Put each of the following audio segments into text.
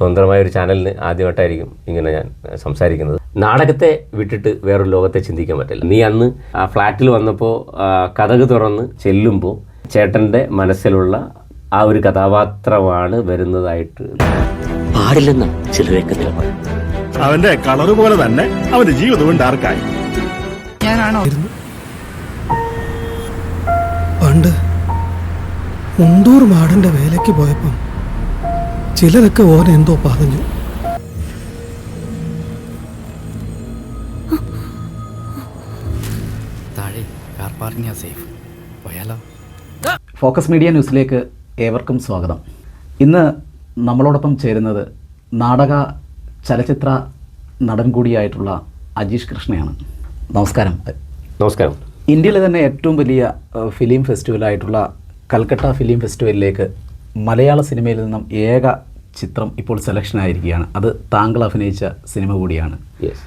സ്വതന്ത്രമായ ഒരു ചാനലിന് ആദ്യമായിട്ടായിരിക്കും ഇങ്ങനെ ഞാൻ സംസാരിക്കുന്നത്. നാടകത്തെ വിട്ടിട്ട് വേറൊരു ലോകത്തെ ചിന്തിക്കാൻ പറ്റില്ല. നീ അന്ന് ആ ഫ്ലാറ്റിൽ വന്നപ്പോൾ കഥക് തുറന്ന് ചെല്ലുമ്പോൾ ചേട്ടന്റെ മനസ്സിലുള്ള ആ ഒരു കഥാപാത്രമാണ് വരുന്നതായിട്ട്. പാടില്ലെന്ന് ചിലരൊക്കെ അവന്റെ കളർ പോലെ തന്നെ അവന്റെ ജീവിതവും ഡാർക്കായി പണ്ട് മുണ്ടൂർ മാടന്റെ വേലയ്ക്ക് പോയപ്പം ചിലരൊക്കെ ഓൻ എന്തോ പറഞ്ഞു. ഫോക്കസ് മീഡിയ ന്യൂസിലേക്ക് ഏവർക്കും സ്വാഗതം. ഇന്ന് നമ്മളോടൊപ്പം ചേരുന്നത് നാടക ചലച്ചിത്ര നടൻ കൂടിയായിട്ടുള്ള അജീഷ് കൃഷ്ണയാണ്. നമസ്കാരം. നമസ്കാരം. ഇന്ത്യയിലെ തന്നെ ഏറ്റവും വലിയ ഫിലിം ഫെസ്റ്റിവലായിട്ടുള്ള കൽക്കട്ട ഫിലിം ഫെസ്റ്റിവലിലേക്ക് മലയാള സിനിമയിൽ നിന്നും ഏക ചിത്രം ഇപ്പോൾ സെലക്ഷൻ ആയിരിക്കുകയാണ്. അത് താങ്കൾ അഭിനയിച്ച സിനിമ കൂടിയാണ്. യെസ്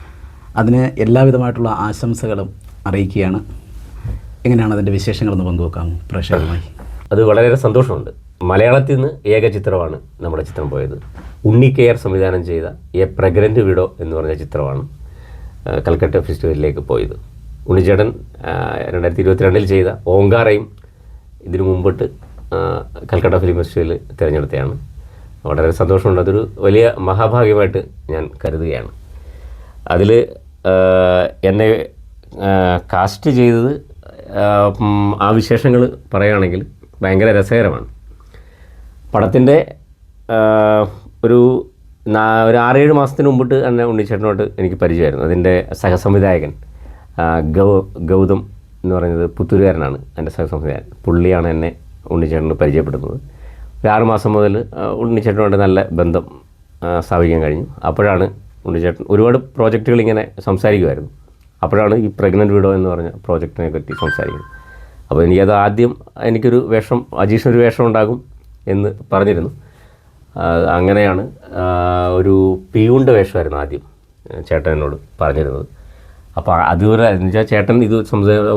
അതിന് എല്ലാവിധമായിട്ടുള്ള ആശംസകളും അറിയിക്കുകയാണ്. എങ്ങനെയാണ് അതിന്റെ വിശേഷങ്ങളൊന്ന് പങ്കുവെക്കാമോ പ്രേക്ഷകരുമായി? അത് വളരെയേറെ സന്തോഷമുണ്ട്. മലയാളത്തിൽ നിന്ന് ഏക ചിത്രമാണ് നമ്മുടെ ചിത്രം പോയത്. ഉണ്ണി കെയർ സംവിധാനം ചെയ്ത എ പ്രഗ്രന്റ് വിഡോ എന്ന് പറഞ്ഞ ചിത്രമാണ് കൽക്കട്ട ഫെസ്റ്റിവലിലേക്ക് പോയത്. ഉണ്ണിച്ചേട്ടൻ രണ്ടായിരത്തി ഇരുപത്തിരണ്ടിൽ ചെയ്ത ഓങ്കാറയും ഇതിനു മുമ്പിട്ട് കൽക്കട്ട ഫിലിം ഫെസ്റ്റിവലിൽ തിരഞ്ഞെടുത്തതാണ് വളരെ സന്തോഷമുണ്ട്. അതൊരു വലിയ മഹാഭാഗ്യമായിട്ട് ഞാൻ കരുതുകയാണ്. അതിൽ എന്നെ കാസ്റ്റ് ചെയ്തത് ആ, വിശേഷങ്ങൾ പറയുകയാണെങ്കിൽ ഭയങ്കര രസകരമാണ്. പടത്തിന്റെ ഒരു ഒരു ആറേഴ് മാസത്തിന് മുമ്പിട്ട് തന്നെ ഉണ്ണിച്ചേട്ടനോട്ട് എനിക്ക് പരിചയമായിരുന്നു. അതിന്റെ സഹസംവിധായകൻ ഗൗ ഗൗതം എന്ന് പറയുന്നത് പുത്തൂരുകാരനാണ് എന്റെ സഹസംവിധായകൻ. പുള്ളിയാണ് എന്നെ ഉണ്ണിച്ചേട്ടന് പരിചയപ്പെടുന്നത്. ഒരു ആറ് മാസം മുതൽ ഉണ്ണിച്ചേട്ടനുമായിട്ട് നല്ല ബന്ധം സ്ഥാപിക്കാൻ കഴിഞ്ഞു. അപ്പോഴാണ് ഉണ്ണിച്ചേട്ടൻ ഒരുപാട് പ്രോജക്റ്റുകൾ ഇങ്ങനെ സംസാരിക്കുമായിരുന്നു. അപ്പോഴാണ് ഈ പ്രഗ്നന്റ് വീഡോ എന്ന് പറഞ്ഞ പ്രോജക്റ്റിനെ പറ്റി സംസാരിക്കുന്നത്. അപ്പോൾ എനിക്കത് ആദ്യം എനിക്കൊരു വേഷം അജീഷിനൊരു വേഷം ഉണ്ടാകും എന്ന് പറഞ്ഞിരുന്നു. അങ്ങനെയാണ് ഒരു പിയുണ്ട വേഷമായിരുന്നു ആദ്യം ചേട്ടനോട് പറഞ്ഞിരുന്നത്. അപ്പോൾ അതുവരെ എന്ന് വെച്ചാൽ ചേട്ടൻ ഇത്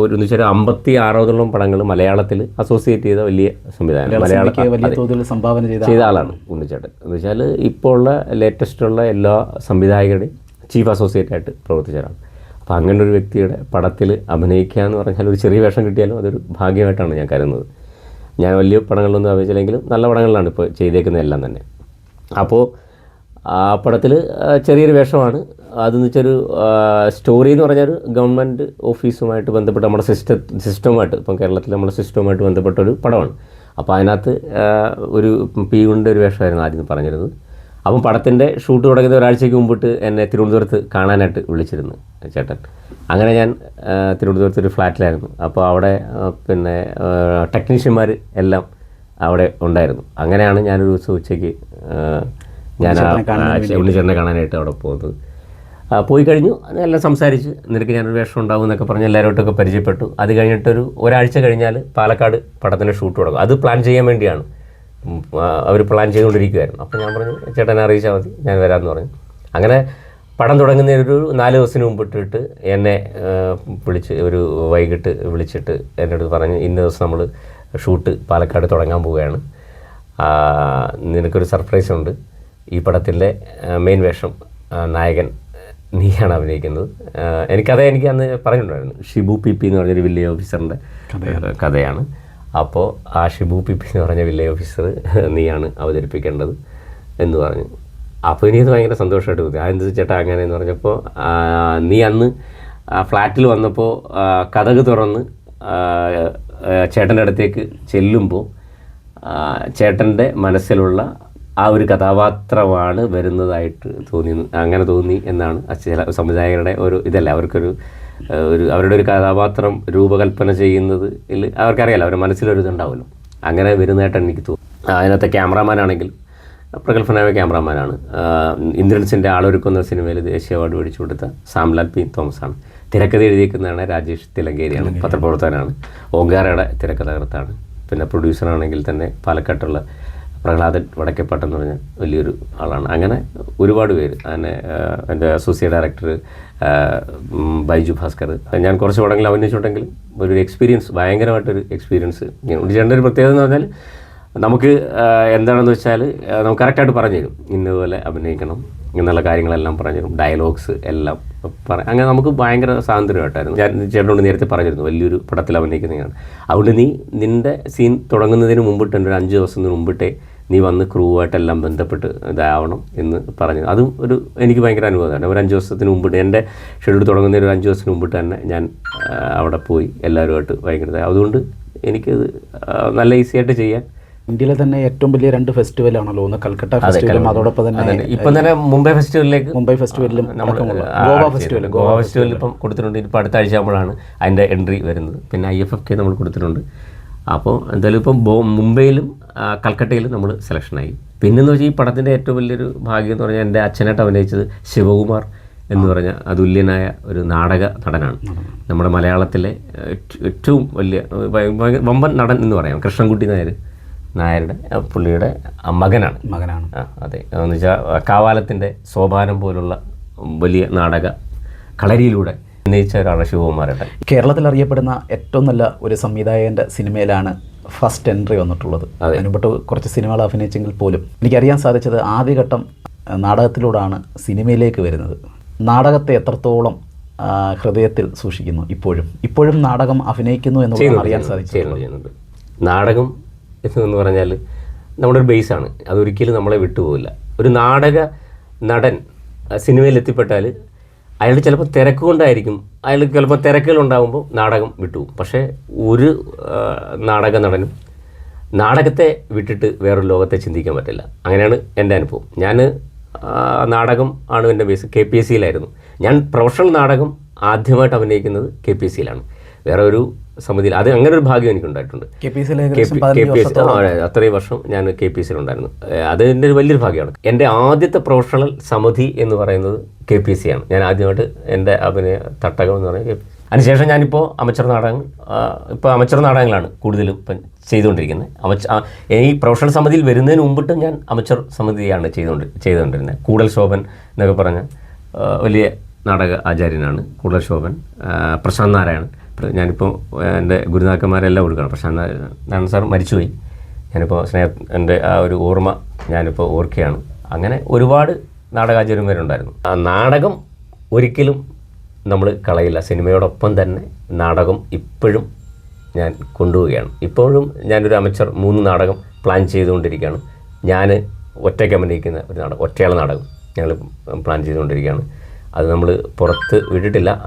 ഒരു എന്ന് വെച്ചാൽ അമ്പത്തി ആറോതോളം പടങ്ങൾ മലയാളത്തിൽ അസോസിയേറ്റ് ചെയ്ത വലിയ സംവിധാനം. മലയാളത്തിൽ വലിയ തോതിൽ സംഭാവന ചെയ്ത ചെയ്ത ആളാണ്. ഉണ്ണിച്ചേട്ടൻ. എന്ന് വെച്ചാൽ ഇപ്പോൾ ഉള്ള ലേറ്റസ്റ്റ് ഉള്ള എല്ലാ സംവിധായകരുടെയും ചീഫ് അസോസിയേറ്റ് ആയിട്ട് പ്രവർത്തിച്ച ഒരാൾ അപ്പോൾ അങ്ങനെ ഒരു വ്യക്തിയുടെ പടത്തിൽ അഭിനയിക്കുക എന്ന് പറഞ്ഞാൽ ഒരു ചെറിയ വേഷം കിട്ടിയാലും അതൊരു ഭാഗ്യമായിട്ടാണ് ഞാൻ കരുതുന്നത്. ഞാൻ വലിയ പടങ്ങളിലൊന്നും അഭിനയിച്ചില്ലെങ്കിലും നല്ല പടങ്ങളിലാണ് ഇപ്പോൾ ചെയ്തേക്കുന്നതെല്ലാം തന്നെ. അപ്പോൾ ആ പടത്തിൽ ചെറിയൊരു വേഷമാണ്. അതെന്ന് വെച്ചൊരു സ്റ്റോറി എന്ന് പറഞ്ഞാൽ ഗവൺമെന്റ് ഓഫീസുമായിട്ട് ബന്ധപ്പെട്ട് നമ്മുടെ സിസ്റ്റം സിസ്റ്റവുമായിട്ട് ഇപ്പം കേരളത്തിൽ നമ്മുടെ സിസ്റ്റവുമായിട്ട് ബന്ധപ്പെട്ട ഒരു പടമാണ്. അപ്പോൾ അതിനകത്ത് ഒരു പി കൊണ്ട് ഒരു വേഷമായിരുന്നു ആദ്യം പറഞ്ഞിരുന്നത്. അപ്പം പടത്തിന്റെ ഷൂട്ട് തുടങ്ങുന്ന ഒരാഴ്ചയ്ക്ക് മുമ്പിട്ട് എന്നെ തിരുവനന്തപുരത്ത് കാണാനായിട്ട് വിളിച്ചിരുന്നു ചേട്ടൻ. അങ്ങനെ ഞാൻ തിരുവനന്തപുരത്ത് ഒരു ഫ്ലാറ്റിലായിരുന്നു. അപ്പോൾ അവിടെ പിന്നെ ടെക്നീഷ്യന്മാർ എല്ലാം അവിടെ ഉണ്ടായിരുന്നു. അങ്ങനെയാണ് ഞാനൊരു ദിവസം ഉച്ചയ്ക്ക് ഞാൻ ഉണ്ണിച്ചേട്ടനെ കാണാനായിട്ട് അവിടെ പോകുന്നത്. പോയി കഴിഞ്ഞു. എല്ലാം സംസാരിച്ച് നിനക്ക് ഞാനൊരു വേഷം ഉണ്ടാവും എന്നൊക്കെ പറഞ്ഞ് എല്ലാവരോട്ടൊക്കെ പരിചയപ്പെട്ടു. അത് കഴിഞ്ഞിട്ടൊരു ഒരാഴ്ച കഴിഞ്ഞാൽ പാലക്കാട് പടത്തിന്റെ ഷൂട്ട് തുടങ്ങും. അത് പ്ലാൻ ചെയ്യാൻ വേണ്ടിയാണ്. അവർ പ്ലാൻ ചെയ്തുകൊണ്ടിരിക്കുമായിരുന്നു അപ്പോൾ ഞാൻ പറഞ്ഞു ചേട്ടനെ അറിയിച്ചാൽ മതി ഞാൻ വരാമെന്ന് പറഞ്ഞു. അങ്ങനെ പടം തുടങ്ങുന്നതിന് ഒരു നാല് ദിവസത്തിന് മുമ്പിട്ടിട്ട് എന്നെ വിളിച്ച് ഒരു വൈകിട്ട് വിളിച്ചിട്ട് അടുത്ത് പറഞ്ഞ് ഇന്ന ദിവസം നമ്മൾ ഷൂട്ട് പാലക്കാട് തുടങ്ങാൻ പോവുകയാണ്. നിനക്കൊരു സർപ്രൈസ് ഉണ്ട് ഈ പടത്തിന്റെ മെയിൻ വേഷം നായകൻ നീയാണ് അഭിനയിക്കുന്നത്. എനിക്കത് എനിക്ക് അന്ന് പറഞ്ഞിട്ടുണ്ടായിരുന്നു. ഷിബു പി പി എന്ന് പറഞ്ഞൊരു വില്ലേജ് ഓഫീസറിന്റെ കഥയാണ്. അപ്പോൾ ആ ഷിബു പി പി എന്ന് പറഞ്ഞ വില്ലേജ് ഓഫീസർ നീയാണ് അവതരിപ്പിക്കേണ്ടത് എന്ന് പറഞ്ഞു. അപ്പോൾ എനിക്കത് ഭയങ്കര സന്തോഷമായിട്ട് തോന്നി. അതെന്ത് ചേട്ടാ അങ്ങനെ എന്ന് പറഞ്ഞപ്പോൾ നീ അന്ന് ഫ്ലാറ്റിൽ വന്നപ്പോൾ കഥക് തുറന്ന് ചേട്ടന്റെ അടുത്തേക്ക് ചെല്ലുമ്പോൾ ചേട്ടന്റെ മനസ്സിലുള്ള ആ ഒരു കഥാപാത്രമാണ് വരുന്നതായിട്ട് തോന്നി അങ്ങനെ തോന്നി എന്നാണ് ചില സംവിധായകരുടെ ഒരു ഇതല്ല? അവർക്കൊരു ഒരു അവരുടെ ഒരു കഥാപാത്രം രൂപകൽപ്പന ചെയ്യുന്നത് അവർക്കറിയാലോ അവരുടെ മനസ്സിലൊരു ഇതുണ്ടാവുമല്ലോ. അങ്ങനെ വരുന്നതായിട്ട് എനിക്ക് തോന്നി. ആ, അതിനകത്തെ ക്യാമറാമാൻ ആണെങ്കിൽ പ്രഗത്ഭനായ ക്യാമറാമാനാണ്. ഇന്ദ്രൻസിന്റെ ആളൊരുക്കുന്ന സിനിമയിൽ ദേശീയ അവാർഡ് മേടിച്ചു കൊടുത്ത സാംലാൽ പി. തോമസ് ആണ് തിരക്കഥ എഴുതിയിരിക്കുന്നതാണ് രാജേഷ് തിലങ്കേരിയാണ്. പത്രപ്രവർത്തകനാണ്. ഓങ്കാരയുടെ തിരക്കഥകൃത്താണ്. പിന്നെ പ്രൊഡ്യൂസറാണെങ്കിൽ തന്നെ പാലക്കാട്ടുള്ള പ്രഹ്ലാദൻ വടക്കേപ്പാട്ട് എന്ന് പറഞ്ഞ വലിയൊരു ആളാണ്. അങ്ങനെ ഒരുപാട് പേര്. അങ്ങനെ എന്റെ അസോസിയേറ്റ് ഡയറക്ടർ ബൈജു ഭാസ്കർ. ഞാൻ കുറച്ച് പടങ്ങളിൽ അഭിനയിച്ചിട്ടുണ്ടെങ്കിലും ഒരു എക്സ്പീരിയൻസ് ഭയങ്കരമായിട്ടൊരു എക്സ്പീരിയൻസ് ഉണ്ണിച്ചേട്ടന്റെ ഒരു പ്രത്യേകത എന്ന് പറഞ്ഞാൽ നമുക്ക് എന്താണെന്ന് വെച്ചാൽ നമുക്ക് കറക്റ്റായിട്ട് പറഞ്ഞു തരും. ഇന്നതുപോലെ അഭിനയിക്കണം എന്നുള്ള കാര്യങ്ങളെല്ലാം പറഞ്ഞു തരും. ഡയലോഗ്സ് എല്ലാം പറ അങ്ങനെ നമുക്ക് ഭയങ്കര സ്വാതന്ത്ര്യമായിട്ടായിരുന്നു. ഞാൻ ചേട്ടനോട് നേരത്തെ പറഞ്ഞിരുന്നു വലിയൊരു പടത്തിൽ അഭിനയിക്കുന്നതാണ്. അതുകൊണ്ട് നീ നിന്റെ സീൻ തുടങ്ങുന്നതിന് മുമ്പിട്ട് ഒരു അഞ്ച് ദിവസത്തിന് മുമ്പിട്ടേ നീ വന്ന് ക്രൂവായിട്ടെല്ലാം ബന്ധപ്പെട്ട് ഇതാവണം എന്ന് പറഞ്ഞു. അതും ഒരു എനിക്ക് ഭയങ്കര അനുഭവമാണ് ഒരു അഞ്ച് ദിവസത്തിന് മുമ്പിട്ട് എന്റെ ഷെഡ്യൂൾ തുടങ്ങുന്ന ഒരു അഞ്ച് ദിവസത്തിന് മുമ്പിട്ട് തന്നെ ഞാൻ അവിടെ പോയി എല്ലാവരുമായിട്ട് ഭയങ്കര. അതുകൊണ്ട് എനിക്കത് നല്ല ഈസി ആയിട്ട് ചെയ്യാൻ. ഇന്ത്യയിലെ തന്നെ ഏറ്റവും വലിയ രണ്ട് ഫെസ്റ്റിവൽ ആണല്ലോ ഒന്ന് കൽക്കട്ട ഫെസ്റ്റിവലും. അതോടൊപ്പം തന്നെ ഇപ്പം തന്നെ മുംബൈ ഫെസ്റ്റിവലിലേക്ക് മുംബൈ ആ, ഗോവ ഫെസ്റ്റിവൽ ഗോവ ഫെസ്റ്റിവലിൽ ഇപ്പം കൊടുത്തിട്ടുണ്ട്. ഇപ്പോൾ അടുത്ത ആഴ്ച ആകുമ്പോഴാണ് അതിന്റെ എൻട്രി വരുന്നത്. പിന്നെ ഐ എഫ് എഫ് കെ നമ്മൾ കൊടുത്തിട്ടുണ്ട്. അപ്പോൾ എന്തായാലും ഇപ്പം മുംബൈയിലും ആ, കൽക്കട്ടയിലും നമ്മൾ സെലക്ഷനായി പിന്നെന്ന് വെച്ചാൽ ഈ പടത്തിന്റെ ഏറ്റവും വലിയൊരു ഭാഗ്യം എന്ന് പറഞ്ഞാൽ എന്റെ അച്ഛനായിട്ട് അഭിനയിച്ചത് ശിവകുമാർ എന്ന് പറഞ്ഞ അതുല്യനായ ഒരു നാടക നടനാണ്. നമ്മുടെ മലയാളത്തിലെ ഏറ്റവും വലിയ വമ്പൻ നടൻ എന്ന് പറയാം. കൃഷ്ണൻകുട്ടി നായർ നായരുടെ പുള്ളിയുടെ മകനാണ്. മകനാണ്. അതെ. എന്ന് വെച്ചാൽ കാവാലത്തിന്റെ സോപാനം പോലുള്ള വലിയ നാടക കളരിയിലൂടെ ഉന്നയിച്ച ഒരാളാണ് ശിവകുമാരുടെ കേരളത്തിൽ അറിയപ്പെടുന്ന ഏറ്റവും നല്ല ഒരു സംവിധായകന്റെ സിനിമയിലാണ് ഫസ്റ്റ് എൻട്രി വന്നിട്ടുള്ളത്. അതെ. അതിനുപെട്ട് കുറച്ച് സിനിമകൾ അഭിനയിച്ചെങ്കിൽ പോലും എനിക്കറിയാൻ സാധിച്ചത് ആദ്യഘട്ടം നാടകത്തിലൂടെയാണ് സിനിമയിലേക്ക് വരുന്നത്. നാടകത്തെ എത്രത്തോളം ഹൃദയത്തിൽ സൂക്ഷിക്കുന്നു ഇപ്പോഴും? ഇപ്പോഴും നാടകം അഭിനയിക്കുന്നു എന്ന് അറിയാൻ സാധിച്ചു നാടകം എന്ന് പറഞ്ഞാൽ നമ്മുടെ ഒരു ബേസാണ്. അതൊരിക്കലും നമ്മളെ വിട്ടുപോകില്ല. ഒരു നാടക നടൻ സിനിമയിൽ എത്തിപ്പെട്ടാൽ അയാൾ ചിലപ്പോൾ തിരക്ക് കൊണ്ടായിരിക്കും അയാൾ ചിലപ്പോൾ തിരക്കുകളുണ്ടാകുമ്പോൾ നാടകം വിട്ടു. പക്ഷേ ഒരു നാടക നടനും നാടകത്തെ വിട്ടിട്ട് വേറൊരു ലോകത്തെ ചിന്തിക്കാൻ പറ്റില്ല. അങ്ങനെയാണ് എന്റെ അനുഭവം. ഞാൻ നാടകം ആണ് എന്റെ ബേസ് കെ പി എസ് സിയിലായിരുന്നു. ഞാൻ പ്രൊഫഷണൽ നാടകം ആദ്യമായിട്ട് അഭിനയിക്കുന്നത് കെ പി എസ് സിയിലാണ്. വേറെ ഒരു സമിതിയിൽ അത് അങ്ങനെ ഒരു ഭാഗ്യം എനിക്ക് ഉണ്ടായിട്ടുണ്ട് കെ പി- എസ് അത്രയും വർഷം ഞാൻ കെ പി സിയിലുണ്ടായിരുന്നു അത് എന്റെ ഒരു വലിയൊരു ഭാഗ്യമാണ്. എന്റെ ആദ്യത്തെ പ്രൊഫഷണൽ സമിതി എന്ന് പറയുന്നത് കെ പി സി ആണ്. ഞാൻ ആദ്യമായിട്ട് എന്റെ അഭിനയ തട്ടകം എന്ന് പറയുന്നത് അതിനുശേഷം ഞാനിപ്പോൾ അമച്ചർ നാടകങ്ങൾ ഇപ്പോൾ അമച്ചർ നാടകങ്ങളാണ് കൂടുതലും ഇപ്പം ചെയ്തുകൊണ്ടിരിക്കുന്നത്. അമച്ച ഈ പ്രൊഫഷണൽ സമിതിയിൽ വരുന്നതിന് മുമ്പിട്ടും ഞാൻ അമച്ചർ സമിതിയാണ് ചെയ്തുകൊണ്ട് ചെയ്തുകൊണ്ടിരുന്നത്. കൂടൽ ശോഭൻ എന്നൊക്കെ പറഞ്ഞ വലിയ നാടക ആചാര്യനാണ് കൂടൽ ശോഭൻ. പ്രശാന്ത് നാരായണൻ. ഞാനിപ്പോൾ എന്റെ ഗുരുനാക്കന്മാരെല്ലാം കൊടുക്കണം. പക്ഷേ അന്ന് നാരായണൻ സാർ മരിച്ചുപോയി. ഞാനിപ്പോൾ സ്നേഹ എന്റെ ആ ഒരു ഓർമ്മ ഞാനിപ്പോൾ ഓർക്കുകയാണ്. അങ്ങനെ ഒരുപാട് നാടകാചാര്യന്മാരുണ്ടായിരുന്നു. ആ നാടകം ഒരിക്കലും നമ്മൾ കളയില്ല. സിനിമയോടൊപ്പം തന്നെ നാടകം ഇപ്പോഴും ഞാൻ കൊണ്ടുപോവുകയാണ്. ഇപ്പോഴും ഞാനൊരു അമച്ചർ മൂന്ന് നാടകം പ്ലാൻ ചെയ്തുകൊണ്ടിരിക്കുകയാണ്. ഞാൻ ഒറ്റയ്ക്ക് അഭിനയിക്കുന്ന ഒരു നാടകം ഒറ്റയാള നാടകം ഞങ്ങൾ പ്ലാൻ ചെയ്തുകൊണ്ടിരിക്കുകയാണ്. അത് നമ്മൾ പുറത്ത് വിട്ടിട്ടില്ല.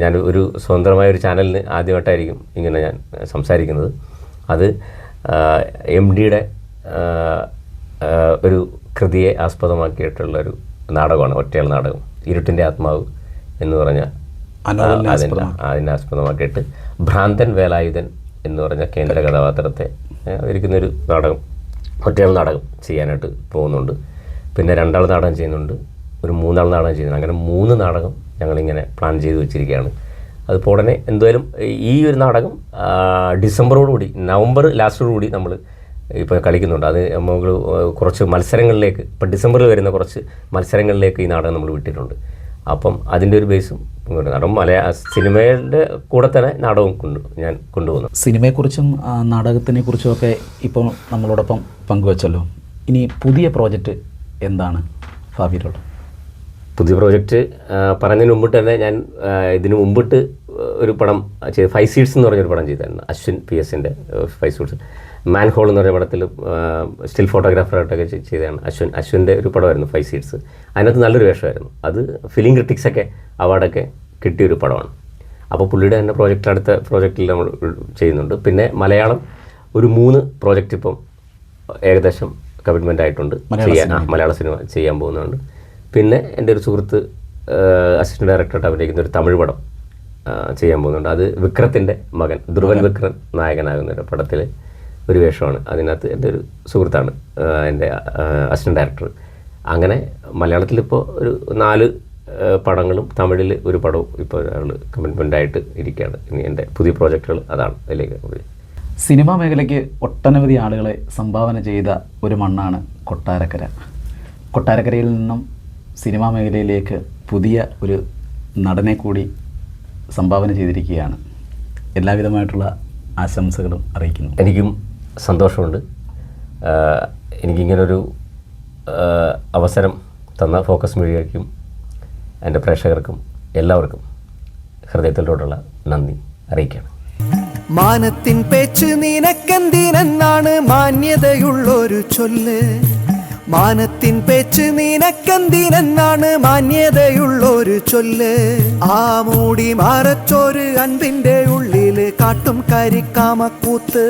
ഞാൻ ഒരു സ്വതന്ത്രമായ ഒരു ചാനലിന് ആദ്യമായിട്ടായിരിക്കും ഇങ്ങനെ ഞാൻ സംസാരിക്കുന്നത്. അത് എം ഡിയുടെ ഒരു കൃതിയെ ആസ്പദമാക്കിയിട്ടുള്ള ഒരു നാടകമാണ് ഒറ്റയാൾ നാടകം ഇരുട്ടിന്റെ ആത്മാവ് എന്ന് പറഞ്ഞ അതിന്റെ അതിനെ ആസ്പദമാക്കിയിട്ട് ഭ്രാന്തൻ വേലായുധൻ എന്ന് പറഞ്ഞ കേന്ദ്ര കഥാപാത്രത്തെ ഇരിക്കുന്നൊരു നാടകം ഒറ്റയാൾ നാടകം ചെയ്യാനായിട്ട് പോകുന്നുണ്ട്. പിന്നെ രണ്ടാൾ നാടകം ചെയ്യുന്നുണ്ട്. ഒരു മൂന്നാൾ നാടകം ചെയ്യുന്നത് അങ്ങനെ മൂന്ന് നാടകം ഞങ്ങളിങ്ങനെ പ്ലാൻ ചെയ്ത് വെച്ചിരിക്കുകയാണ്. അതിപ്പോൾ ഉടനെ എന്തായാലും ഈ ഒരു നാടകം ഡിസംബറോടുകൂടി നവംബർ ലാസ്റ്റോടുകൂടി നമ്മൾ ഇപ്പോൾ കളിക്കുന്നുണ്ട്. അത് നമ്മൾ കുറച്ച് മത്സരങ്ങളിലേക്ക് ഇപ്പം ഡിസംബറിൽ വരുന്ന കുറച്ച് മത്സരങ്ങളിലേക്ക് ഈ നാടകം നമ്മൾ വിട്ടിട്ടുണ്ട്. അപ്പം അതിന്റെ ഒരു ബേസും നാടകം മലയാള സിനിമയുടെ കൂടെ തന്നെ നാടകവും കൊണ്ടു ഞാൻ കൊണ്ടുപോകുന്നു. സിനിമയെക്കുറിച്ചും നാടകത്തിനെ കുറിച്ചും ഒക്കെ ഇപ്പോൾ നമ്മളോടൊപ്പം പങ്കുവച്ചല്ലോ. ഇനി പുതിയ പ്രോജക്റ്റ് എന്താണ് ഭാവിയിലുള്ള പുതിയ പ്രോജക്റ്റ് പറഞ്ഞതിന് മുമ്പിട്ട് തന്നെ ഞാൻ ഇതിന് മുമ്പിട്ട് ഒരു പടം ചെയ്ത് ഫൈവ് സീഡ്സ് എന്ന് പറഞ്ഞൊരു പടം ചെയ്തായിരുന്നു. അശ്വിൻ പി എസിന്റെ ഫൈവ് സീഡ്സ് മാൻ ഹോൾ എന്ന് പറഞ്ഞ പടത്തിൽ സ്റ്റിൽ ഫോട്ടോഗ്രാഫറായിട്ടൊക്കെ ആയിട്ടൊക്കെ ചെയ്തതാണ് അശ്വിൻ. അശ്വിന്റെ ഒരു പടമായിരുന്നു ഫൈവ് സീഡ്സ് അതിനകത്ത് നല്ലൊരു വേഷമായിരുന്നു. അത് ഫിലിം ക്രിറ്റിക്സൊക്കെ അവാർഡൊക്കെ കിട്ടിയൊരു പടമാണ്. അപ്പോൾ പുള്ളിയുടെ തന്നെ പ്രോജക്റ്റ് അടുത്ത പ്രോജക്റ്റിൽ നമ്മൾ ചെയ്യുന്നുണ്ട്. പിന്നെ മലയാളം ഒരു മൂന്ന് പ്രോജക്റ്റ് ഇപ്പം ഏകദേശം കമ്മിറ്റ്മെന്റ് ആയിട്ടുണ്ട്. ചെയ്യാൻ മലയാള സിനിമ ചെയ്യാൻ പോകുന്നുണ്ട്. പിന്നെ എന്റെ ഒരു സുഹൃത്ത് അസിസ്റ്റന്റ് ഡയറക്ടറായിട്ട് അഭിനയിക്കുന്ന ഒരു തമിഴ് പടം ചെയ്യാൻ പോകുന്നുണ്ട്. അത് വിക്രത്തിന്റെ മകൻ ധ്രുവൻ വിക്രം നായകനാകുന്ന ഒരു പടത്തിൽ ഒരു വേഷമാണ്. അതിനകത്ത് എന്റെ ഒരു സുഹൃത്താണ് എന്റെ അസിസ്റ്റന്റ് ഡയറക്ടർ അങ്ങനെ മലയാളത്തിലിപ്പോൾ ഒരു നാല് പടങ്ങളും തമിഴിൽ ഒരു പടവും ഇപ്പോൾ ഒരാൾ കമ്മിറ്റ്മെന്റ് ആയിട്ട് ഇരിക്കുകയാണ്. ഇനി എന്റെ പുതിയ പ്രോജക്റ്റുകൾ അതാണ് അതിലേക്ക് സിനിമാ മേഖലയ്ക്ക് ഒട്ടനവധി ആളുകളെ സംഭാവന ചെയ്ത ഒരു മണ്ണാണ് കൊട്ടാരക്കര. കൊട്ടാരക്കരയിൽ നിന്നും സിനിമാ മേഖലയിലേക്ക് പുതിയ ഒരു നടനെ കൂടി സംഭാവന ചെയ്തിരിക്കുകയാണ്. എല്ലാവിധമായിട്ടുള്ള ആശംസകളും അറിയിക്കുന്നു. എനിക്കും സന്തോഷമുണ്ട്. എനിക്കിങ്ങനൊരു അവസരം തന്ന ഫോക്കസ് മീഡിയയ്ക്കും എന്റെ പ്രേക്ഷകർക്കും എല്ലാവർക്കും ഹൃദയത്തിലോട്ടുള്ള നന്ദി അറിയിക്കുകയാണ്. മാനത്തിൻ പേച്ച് നിനക്കെന്തിനെന്നാണ് മാന്യതയുള്ളൊരു ചൊല്ല്. മാനത്തിൻ പേച്ച് നിനക്കെന്തിനെന്നാണ് മാന്യതയുള്ളൊരു ചൊല്ല്. ആ മൂടി മാറച്ചോര് അൻപിന്റെ ഉള്ളിൽ കാട്ടും കരിക്കാമക്കൂത്ത്